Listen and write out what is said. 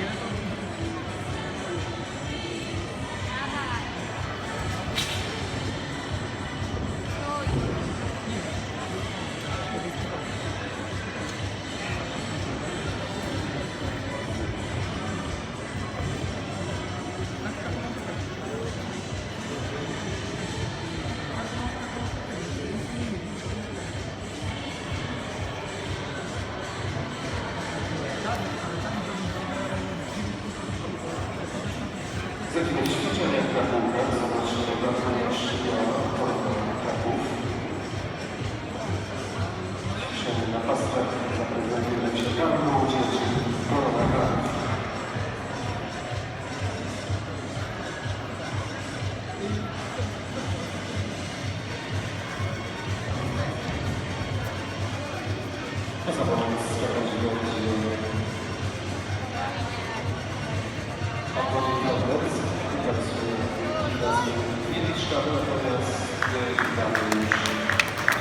Yeah. Z jakiegoś ćwiczenia w Krakówkach zobaczymy wracanie szybko Kraków. Dzisiaj na pasach zaprezentujemy ciekawą ucieczkę Korona Kraków. A za moment skakać do Thank.